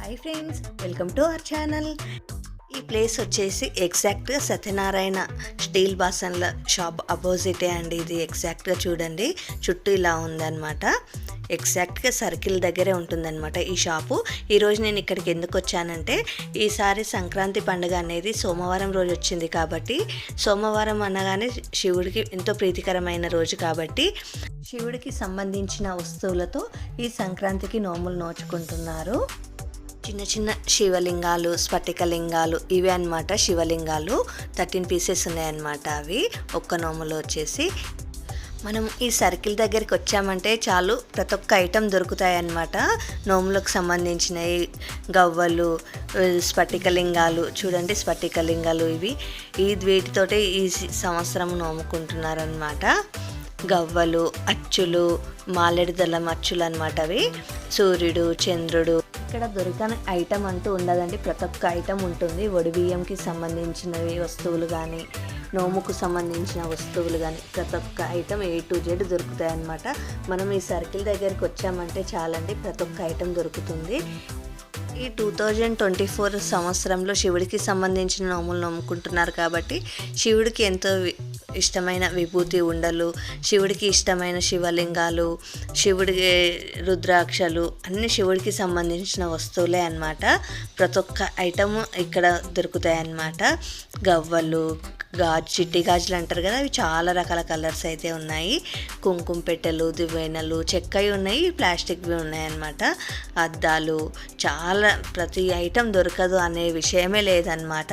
Hi friends welcome to our channel ఈ place వచ్చేసి ఎగ్జాక్ట్గా సత్యనారాయణ స్టీల్ బాసన్ల షాప్ అపోజిటే అండి. ఇది ఎగ్జాక్ట్గా చూడండి. చుట్టూ ఇలా ఉందన్నమాట. ఎగ్జాక్ట్గా సర్కిల్ దగ్గరే ఉంటుందన్నమాట ఈ షాపు ఈరోజు నేను ఇక్కడికి ఎందుకు వచ్చానంటే ఈసారి సంక్రాంతి పండుగ అనేది సోమవారం రోజు వచ్చింది కాబట్టి సోమవారం అనగానే శివుడికి ఎంతో ప్రీతికరమైన రోజు కాబట్టి శివుడికి సంబంధించిన వస్తువులతో ఈ సంక్రాంతికి నోములు నోచుకుంటున్నారు. చిన్న చిన్న శివలింగాలు స్ఫటికలింగాలు ఇవి అన్నమాట శివలింగాలు. థర్టీన్ పీసెస్ ఉన్నాయన్నమాట అవి. ఒక్క నోములో వచ్చేసి. మనం ఈ సర్కిల్ దగ్గరికి వచ్చామంటే చాలు ప్రతి ఒక్క ఐటెం దొరుకుతాయి అన్నమాట నోములకు సంబంధించినవి గవ్వలు స్ఫటికలింగాలు. చూడండి స్ఫటికలింగాలు ఇవి. ఈ వీటితోటే ఈ సంవత్సరం నోముకుంటున్నారనమాట గవ్వలు అచ్చులు మాలేడు దళం అచ్చులు అనమాట అవి. సూర్యుడు చంద్రుడు ఇక్కడ దొరకని ఐటమ్ అంటూ ఉండదండి. ప్రతి ఒక్క ఐటమ్ ఉంటుంది. వడి బియ్యంకి సంబంధించినవి వస్తువులు కానీ నోముకు సంబంధించిన వస్తువులు కానీ ప్రతి ఒక్క ఐటమ్ ఏ టు జెడ్ దొరుకుతాయి అన్నమాట మనం ఈ సర్కిల్ దగ్గరికి వచ్చామంటే చాలండి ప్రతి ఒక్క ఐటమ్ దొరుకుతుంది. ఈ టూ థౌజండ్ ట్వంటీ ఫోర్ సంవత్సరంలో శివుడికి సంబంధించిన నోములు నమ్ముకుంటున్నారు కాబట్టి శివుడికి ఎంతో ఇష్టమైన విభూతి ఉండలు శివుడికి ఇష్టమైన శివలింగాలు శివుడికి రుద్రాక్షలు అన్ని శివుడికి సంబంధించిన వస్తువులే అన్నమాట. ప్రతి ఒక్క ఐటమ్ ఇక్కడ దొరుకుతాయి అన్నమాట గవ్వలు గాజు చిట్టి గాజులు అంటారు కదా అవి చాలా రకాల కలర్స్ అయితే ఉన్నాయి. కుంకుమ పెట్టెలు దివ్వెనలు చెక్కవి ఉన్నాయి ప్లాస్టిక్వి ఉన్నాయి అన్నమాట. అద్దాలు చాలా ప్రతి ఐటెం దొరకదు అనే విషయమే లేదనమాట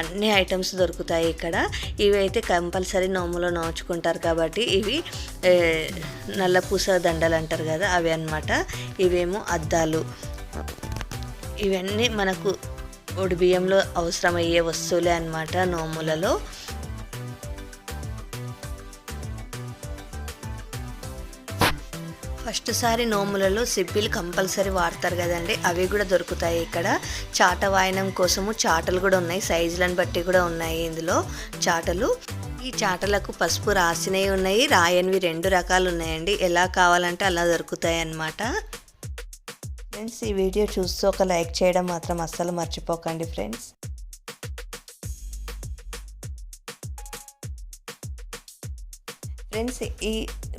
అన్ని ఐటమ్స్ దొరుకుతాయి ఇక్కడ. ఇవి అయితే కంపల్సరీ నోములో నోచుకుంటారు కాబట్టి ఇవి నల్లపూస దండలు అంటారు కదా అవి అన్నమాట. ఇవేమో అద్దాలు. ఇవన్నీ మనకు ఒడి బియ్యంలో అవసరమయ్యే వస్తువులే అన్నమాట నోములలో. ఫస్ట్ సారి నోములలో సిప్పిలు కంపల్సరీ వాడతారు కదండి అవి కూడా దొరుకుతాయి ఇక్కడ. చాట వాయనం కోసము చాటలు కూడా ఉన్నాయి సైజులను బట్టి కూడా ఉన్నాయి ఇందులో చాటలు. ఈ చాటలకు పసుపు రాసినవి ఉన్నాయి రాయనివి రెండు రకాలు ఉన్నాయండి ఎలా కావాలంటే అలా దొరుకుతాయి అన్నమాట. ఫ్రెండ్స్ ఈ వీడియో చూస్తూ ఒక లైక్ చేయడం మాత్రం అస్సలు మర్చిపోకండి ఫ్రెండ్స్. ఫ్రెండ్స్ ఈ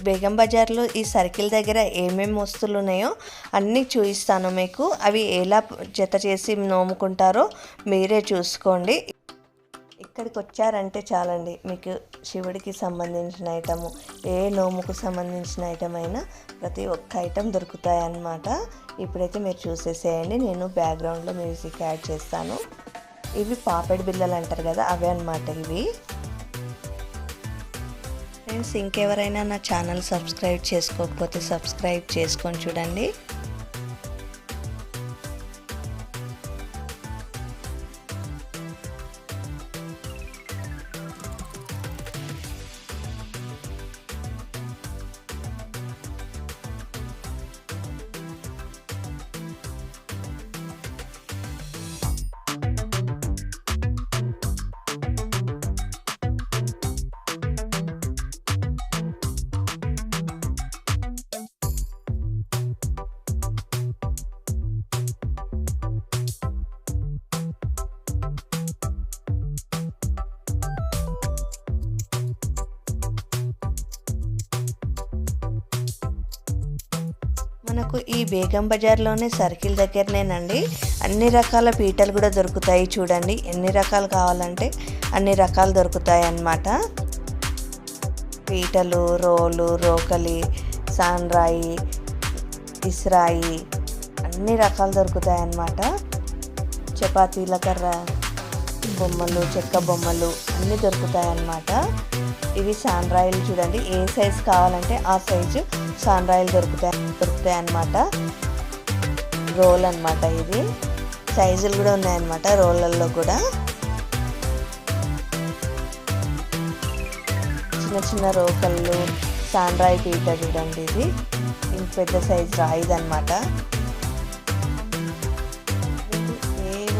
బేగం బజార్లో ఈ సర్కిల్ దగ్గర ఏమేమి వస్తువులు ఉన్నాయో అన్నీ చూపిస్తాను మీకు. అవి ఎలా జత చేసి నోముకుంటారో మీరే చూసుకోండి. ఇక్కడికి వచ్చారంటే చాలండి. మీకు శివుడికి సంబంధించిన ఐటము ఏ నోముకు సంబంధించిన ఐటమ్ అయినా ప్రతి ఒక్క ఐటమ్ దొరుకుతాయి అన్నమాట ఇప్పుడైతే మీరు చూసేసేయండి. నేను బ్యాక్గ్రౌండ్లో మ్యూజిక్ యాడ్ చేస్తాను. ఇవి పాపెడ్ బిల్లలు అంటారు కదా అవే అనమాట ఇవి. ఫ్రెండ్స్ ఇంకెవరైనా నా ఛానల్ సబ్స్క్రైబ్ చేసుకోకపోతే సబ్స్క్రైబ్ చేసుకొని చూడండి. మనకు ఈ బేగం బజార్లోనే సర్కిల్ దగ్గరనేనండి. అన్ని రకాల పీటలు కూడా దొరుకుతాయి చూడండి. ఎన్ని రకాలు కావాలంటే అన్ని రకాలు దొరుకుతాయి అన్నమాట పీటలు రోలు రోకలి సాన్రాయి ఇస్రాయి అన్ని రకాలు దొరుకుతాయి అన్నమాట చపాతీల కర్ర బొమ్మలు చెక్క బొమ్మలు అన్నీ దొరుకుతాయి అన్నమాట ఇవి సాండ్రాయిల్ చూడండి. ఏ సైజ్ కావాలంటే ఆ సైజు సాండ్రాయిల్ దొరుకుతాయి దొరుకుతాయి అన్నమాట. రోల్ అన్నమాట ఇది సైజులు కూడా ఉన్నాయన్నమాట రోళ్ళల్లో కూడా. చిన్న చిన్న రోకళ్ళు సాండ్రాయి పీట చూడండి ఇది. ఇంత పెద్ద సైజు రాయిదన్నమాట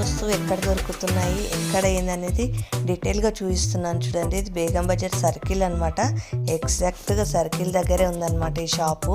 వస్తువు ఎక్కడ దొరుకుతున్నాయి ఎక్కడ ఏందనేది డీటెయిల్గా చూపిస్తున్నాను చూడండి. ఇది బేగం బజార్ సర్కిల్ అనమాట ఎగ్జాక్ట్గా సర్కిల్ దగ్గరే ఉందన్నమాట ఈ షాపు.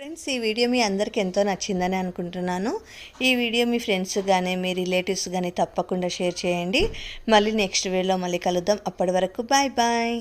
ఫ్రెండ్స్ ఈ వీడియో మీ అందరికీ ఎంతో నచ్చిందని అనుకుంటున్నాను. ఈ వీడియో మీ ఫ్రెండ్స్ కానీ మీ రిలేటివ్స్ కానీ తప్పకుండా షేర్ చేయండి. మళ్ళీ నెక్స్ట్ వీడియోలో మళ్ళీ కలుద్దాం. అప్పటి వరకు బాయ్ బాయ్.